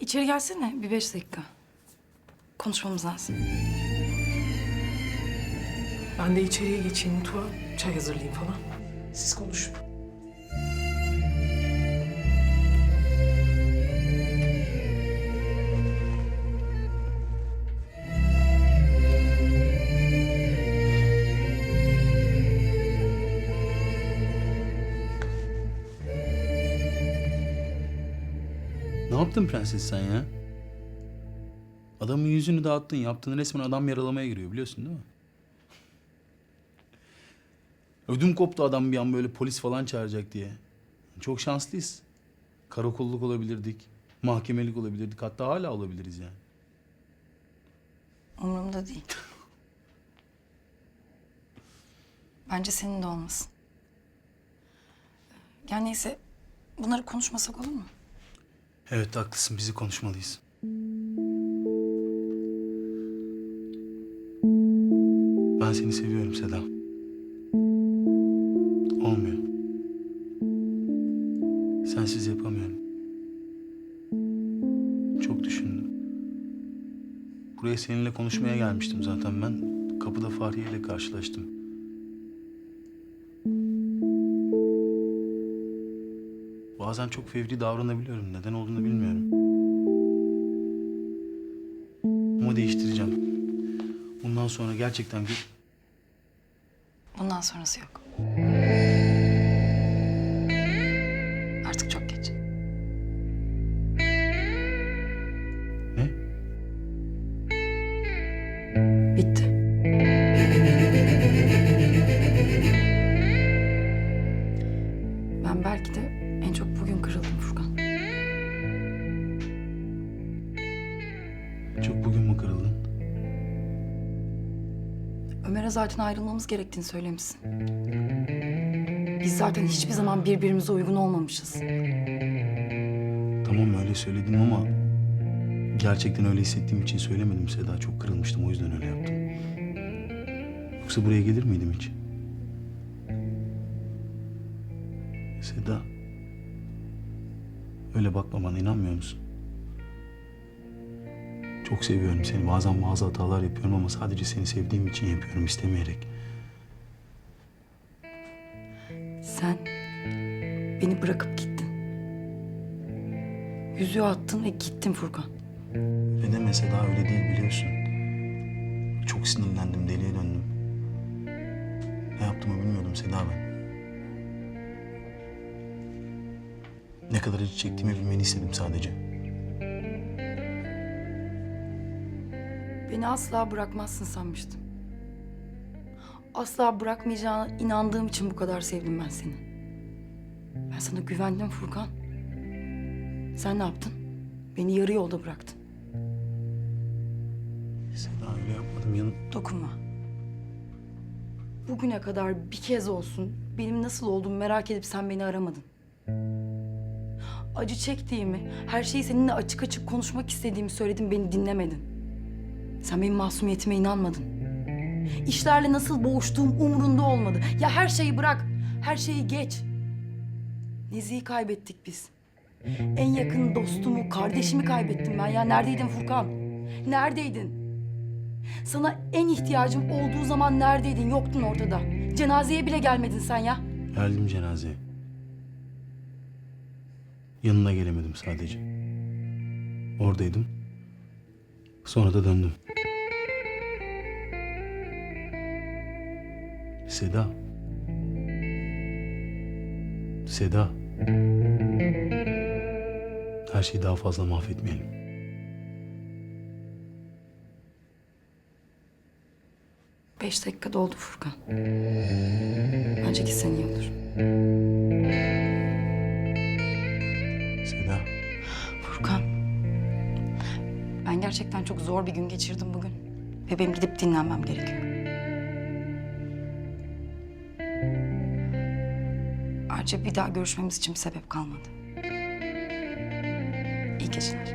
İçeri gelsene bir beş dakika. Konuşmamız lazım. Ben de içeriye geçeyim mutfağa. Çay hazırlayayım falan. Siz konuşun. Ne yaptın prenses sen ya? Adamın yüzünü dağıttın. Yaptığın resmen adam yaralamaya giriyor biliyorsun değil mi? Ödüm koptu adam bir an böyle polis falan çağıracak diye. Çok şanslıyız. Karakolluk olabilirdik. Mahkemelik olabilirdik. Hatta hala olabiliriz yani. Umurumda değil. Bence senin de olmasın. Yani neyse bunları konuşmasak olur mu? Evet haklısın. Bizi konuşmalıyız. Ben seni seviyorum Seda. Olmuyor. Sensiz yapamıyorum. Çok düşündüm. Buraya seninle konuşmaya gelmiştim zaten ben. Kapıda Fahriye ile karşılaştım. Bazen çok fevri davranabiliyorum. Neden olduğunu bilmiyorum. Ama değiştireceğim. Bundan sonra gerçekten bir... Bundan sonrası yok. Çok bugün mü kırıldın? Ömer'e zaten ayrılmamız gerektiğini söylemişsin. Biz zaten hiçbir zaman birbirimize uygun olmamışız. Tamam öyle söyledim ama... Gerçekten öyle hissettiğim için söylemedim Seda. Çok kırılmıştım o yüzden öyle yaptım. Yoksa buraya gelir miydim hiç? Seda. Öyle bakma bana inanmıyor musun? Çok seviyorum seni. Bazen bazı hatalar yapıyorum ama sadece seni sevdiğim için yapıyorum istemeyerek. Sen beni bırakıp gittin. Yüzüğü attın ve gittin Furkan. Öyle deme Seda öyle değil biliyorsun. Çok sinirlendim, deliye döndüm. Ne yaptığımı bilmiyordum Seda ben. Ne kadar acı çektiğimi bilmeni istedim sadece. Beni asla bırakmazsın sanmıştım. Asla bırakmayacağına inandığım için bu kadar sevdim ben seni. Ben sana güvendim Furkan. Sen ne yaptın? Beni yarı yolda bıraktın. Seda öyle yapmadım yanım. Dokunma. Bugüne kadar bir kez olsun benim nasıl olduğumu merak edip sen beni aramadın. Acı çektiğimi, her şeyi seninle açık açık konuşmak istediğimi söyledim, beni dinlemedin. Sen benim masumiyetime inanmadın. İşlerle nasıl boğuştuğum umurunda olmadı. Ya her şeyi bırak, her şeyi geç. Nezih'i kaybettik biz. En yakın dostumu, kardeşimi kaybettim ben ya. Neredeydin Furkan? Neredeydin? Sana en ihtiyacım olduğu zaman neredeydin? Yoktun ortada. Cenazeye bile gelmedin sen ya. Geldim cenazeye. Yanına gelemedim sadece. Oradaydım. Sonra da döndüm. Seda. Seda. Her şeyi daha fazla mahvetmeyelim. Beş dakika doldu Furkan. Bence gitsen iyi olur. Seda. Furkan. Ben gerçekten çok zor bir gün geçirdim bugün. Ve benim gidip dinlenmem gerekiyor. Ayrıca bir daha görüşmemiz için bir sebep kalmadı. İyi geceler.